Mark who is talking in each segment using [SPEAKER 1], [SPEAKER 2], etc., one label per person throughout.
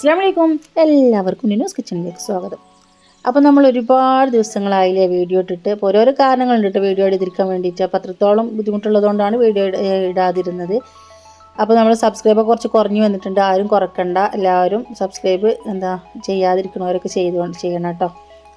[SPEAKER 1] അസ്സാം വലൈക്കും എല്ലാവർക്കും ന്യൂസ് കിച്ചണിലേക്ക് സ്വാഗതം. അപ്പോൾ നമ്മൾ ഒരുപാട് ദിവസങ്ങളായില്ലേ വീഡിയോ ഇട്ടിട്ട് ഇപ്പോൾ ഓരോരോ കാരണങ്ങളുണ്ട് വീഡിയോ എടുത്തിരിക്കാൻ വേണ്ടിയിട്ട് അപ്പോൾ അത്രത്തോളം ബുദ്ധിമുട്ടുള്ളതുകൊണ്ടാണ് വീഡിയോ ഇടാതിരുന്നത്. അപ്പോൾ നമ്മൾ സബ്സ്ക്രൈബ് കുറച്ച് കുറഞ്ഞു വന്നിട്ടുണ്ട്. ആരും കുറക്കണ്ട. എല്ലാവരും സബ്സ്ക്രൈബ് എന്താ ചെയ്യാതിരിക്കണവരൊക്കെ ചെയ്തുകൊണ്ട് ചെയ്യണം കേട്ടോ.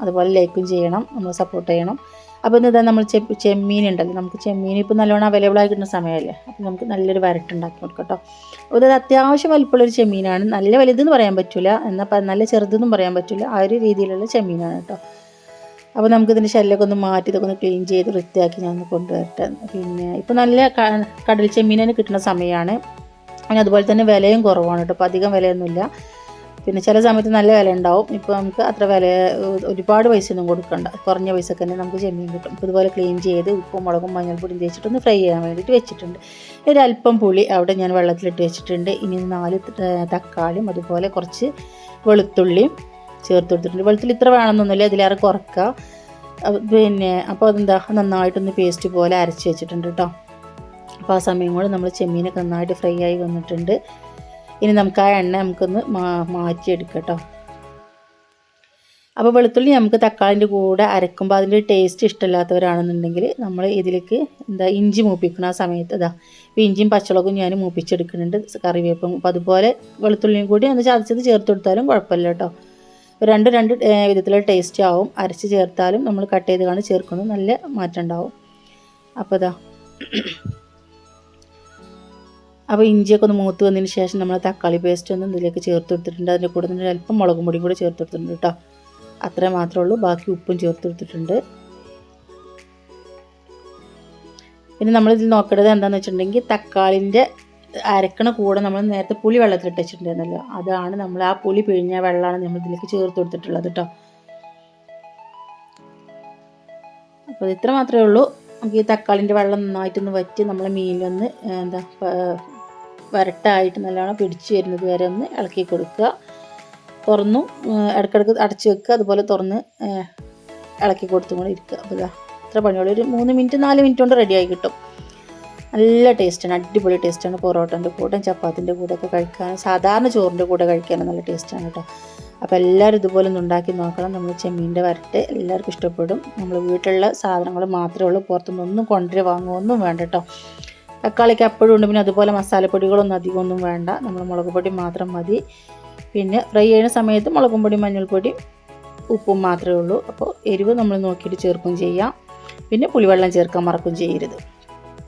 [SPEAKER 1] അതുപോലെ ലൈക്കും ചെയ്യണം. നമ്മൾ സപ്പോർട്ട് ചെയ്യണം. അപ്പോൾ ഇന്ന് ഇതാ നമ്മൾ ചെമ്മീൻ ഉണ്ടല്ലോ. നമുക്ക് ചെമ്മീൻ ഇപ്പോൾ നല്ലോണം അവൈലബിൾ ആയി കിട്ടുന്ന സമയമല്ലേ അപ്പോൾ നമുക്ക് നല്ലൊരു വരട്ടുണ്ടാക്കി കൊടുക്കാം കേട്ടോ അപ്പോൾ ഇത് അത്യാവശ്യം വലിപ്പമുള്ളൊരു ചെമ്മീനാണ്. നല്ല വലുതെന്ന് പറയാൻ പറ്റില്ല എന്നാൽ നല്ല ചെറുതെന്നും പറയാൻ പറ്റില്ല ആ ഒരു രീതിയിലുള്ള ചെമ്മീനാണ് കേട്ടോ. അപ്പോൾ നമുക്കിതിന്റെ ശല്യമൊക്കെ ഒന്ന് മാറ്റി ഇതൊക്കെ ഒന്ന് ക്ലീൻ ചെയ്ത് വൃത്തിയാക്കി ഞാൻ ഒന്ന് കൊണ്ടുവരട്ടെ. പിന്നെ ഇപ്പോൾ നല്ല കടൽ ചെമ്മീനിന് കിട്ടുന്ന സമയമാണ് അതുപോലെ തന്നെ വിലയും കുറവാണ് കേട്ടോ. അപ്പോൾ അധികം വിലയൊന്നുമില്ല. പിന്നെ ചില സമയത്ത് നല്ല വില ഉണ്ടാവും ഇപ്പോൾ നമുക്ക് അത്ര വില ഒരുപാട് പൈസ ഒന്നും കൊടുക്കണ്ട. കുറഞ്ഞ പൈസക്ക് തന്നെ നമുക്ക് ചെമ്മീൻ കിട്ടും. ഇപ്പോൾ ഇതുപോലെ ക്ലീൻ ചെയ്ത് ഉപ്പും മുളകും മഞ്ഞൾപ്പൊടിയും തേച്ചിട്ടൊന്ന് ഫ്രൈ ചെയ്യാൻ വേണ്ടിയിട്ട് വെച്ചിട്ടുണ്ട്. ഒരു അല്പം പുളി അവിടെ ഞാൻ വെള്ളത്തിലിട്ട് വെച്ചിട്ടുണ്ട്. ഇനി നാല് തക്കാളിയും അതുപോലെ കുറച്ച് വെളുത്തുള്ളിയും ചേർത്ത് കൊടുത്തിട്ടുണ്ട്. വെളുത്തുള്ളി ഇത്ര വേണമെന്നൊന്നുമില്ല ഇതിലേറെ കുറക്കുക പിന്നെ അപ്പോൾ അതെന്താ? നന്നായിട്ടൊന്ന് പേസ്റ്റ് പോലെ അരച്ച് വെച്ചിട്ടുണ്ട് കേട്ടോ അപ്പോൾ ആ സമയം കൂടെ നമ്മൾ ചെമ്മീനൊക്കെ നന്നായിട്ട് ഫ്രൈ ആയി വന്നിട്ടുണ്ട്. ഇനി നമുക്ക് ആ എണ്ണ നമുക്കൊന്ന് മാറ്റിയെടുക്കാം കേട്ടോ അപ്പോൾ വെളുത്തുള്ളി നമുക്ക് തക്കാളിന്റെ കൂടെ അരക്കുമ്പോൾ അതിന്റെ ടേസ്റ്റ് ഇഷ്ടമില്ലാത്തവരാണെന്നുണ്ടെങ്കിൽ നമ്മൾ ഇതിലേക്ക് എന്താ ഇഞ്ചി മൂപ്പിക്കണം ആ സമയത്ത്. ഇതാ ഇപ്പോൾ ഇഞ്ചിയും പച്ചമുളകും ഞാൻ മൂപ്പിച്ചെടുക്കുന്നുണ്ട് കറിവേപ്പും. അപ്പോൾ അതുപോലെ വെളുത്തുള്ളിയും കൂടി ഒന്ന് ചതച്ചത് ചേർത്ത് കൊടുത്താലും കുഴപ്പമില്ല കേട്ടോ. രണ്ട് രണ്ട് വിധത്തിലുള്ള ടേസ്റ്റ് ആവും. അരച്ച് ചേർത്താലും നമ്മൾ കട്ട് ചെയ്ത് കാണി ചേർക്കുന്നത് നല്ല മാറ്റം ഉണ്ടാവും. അപ്പോൾ ഇതാ അപ്പോൾ ഇഞ്ചിയൊക്കെ ഒന്ന് മൂത്ത് വന്നതിന് ശേഷം നമ്മൾ തക്കാളി പേസ്റ്റ് ഒന്നും ഇതിലേക്ക് ചേർത്ത് കൊടുത്തിട്ടുണ്ട്. അതിന്റെ കൂടെ തന്നെ അല്പം മുളകും പൊടിയും കൂടി ചേർത്ത് കൊടുത്തിട്ടുണ്ട് കേട്ടോ. അത്രേ മാത്രമേ ഉള്ളൂ. ബാക്കി ഉപ്പും ചേർത്ത് കൊടുത്തിട്ടുണ്ട്. പിന്നെ ഇതിൽ നോക്കേണ്ടത് എന്താണെന്ന് വെച്ചിട്ടുണ്ടെങ്കിൽ തക്കാളിന്റെ അരക്കണ കൂടെ നമ്മൾ നേരത്തെ പുളി വെള്ളത്തിൽ വെച്ചിട്ടുണ്ടായിരുന്നല്ലോ. അതാണ് നമ്മൾ ആ പുളി പിഴിഞ്ഞ വെള്ളമാണ് നമ്മൾ ഇതിലേക്ക് ചേർത്ത് കൊടുത്തിട്ടുള്ളത് കേട്ടോ. അപ്പോൾ ഇത്ര മാത്രമേ ഉള്ളൂ. നമുക്ക് ഈ തക്കാളിന്റെ വെള്ളം നന്നായിട്ടൊന്ന് വറ്റി നമ്മളെ മീനിലൊന്ന് എന്താ വരട്ടായിട്ട് നല്ലോണം പിടിച്ചു വരുന്നത് വരെ ഒന്ന് ഇളക്കി കൊടുക്കുക. തുറന്നു ഇടയ്ക്കിടയ്ക്ക് അടച്ച് വെക്കുക. അതുപോലെ തുറന്ന് ഇളക്കി കൊടുത്തും കൂടെ ഇരിക്കുക. അപ്പോൾ ഇതാ ഇത്ര പണിയുള്ളൂ. ഒരു മൂന്ന് മിനിറ്റ് നാല് മിനിറ്റ് കൊണ്ട് റെഡിയായി കിട്ടും. നല്ല ടേസ്റ്റാണ് അടിപൊളി ടേസ്റ്റാണ് പൊറോട്ടന്റെ കൂടെ ചപ്പാത്തിന്റെ കൂടെ ഒക്കെ കഴിക്കാൻ സാധാരണ ചോറിന്റെ കൂടെ കഴിക്കാനും നല്ല ടേസ്റ്റാണ് കേട്ടോ. അപ്പോൾ എല്ലാവരും ഇതുപോലെ ഒന്ന് ഉണ്ടാക്കി നോക്കണം. നമ്മൾ ചെമ്മീന്റെ വരട്ട് എല്ലാവർക്കും ഇഷ്ടപ്പെടും. നമ്മൾ വീട്ടിലുള്ള സാധനങ്ങൾ മാത്രമേ ഉള്ളൂ. പുറത്തുനിന്നൊന്നും കൊണ്ടുവരെ വാങ്ങുമൊന്നും വേണ്ട കേട്ടോ. തക്കാളിക്ക് അപ്പോഴും ഉണ്ട്. പിന്നെ അതുപോലെ മസാലപ്പൊടികളൊന്നും അധികം ഒന്നും വേണ്ട. നമ്മൾ മുളക് പൊടി മാത്രം മതി. പിന്നെ ഫ്രൈ ചെയ്യുന്ന സമയത്ത് മുളകും പൊടി മഞ്ഞൾപ്പൊടി ഉപ്പും മാത്രമേ ഉള്ളൂ. അപ്പോൾ എരിവ് നമ്മൾ നോക്കിയിട്ട് ചേർക്കും ചെയ്യാം. പിന്നെ പുളിവെള്ളം ചേർക്കാൻ മറക്കും ചെയ്യരുത്.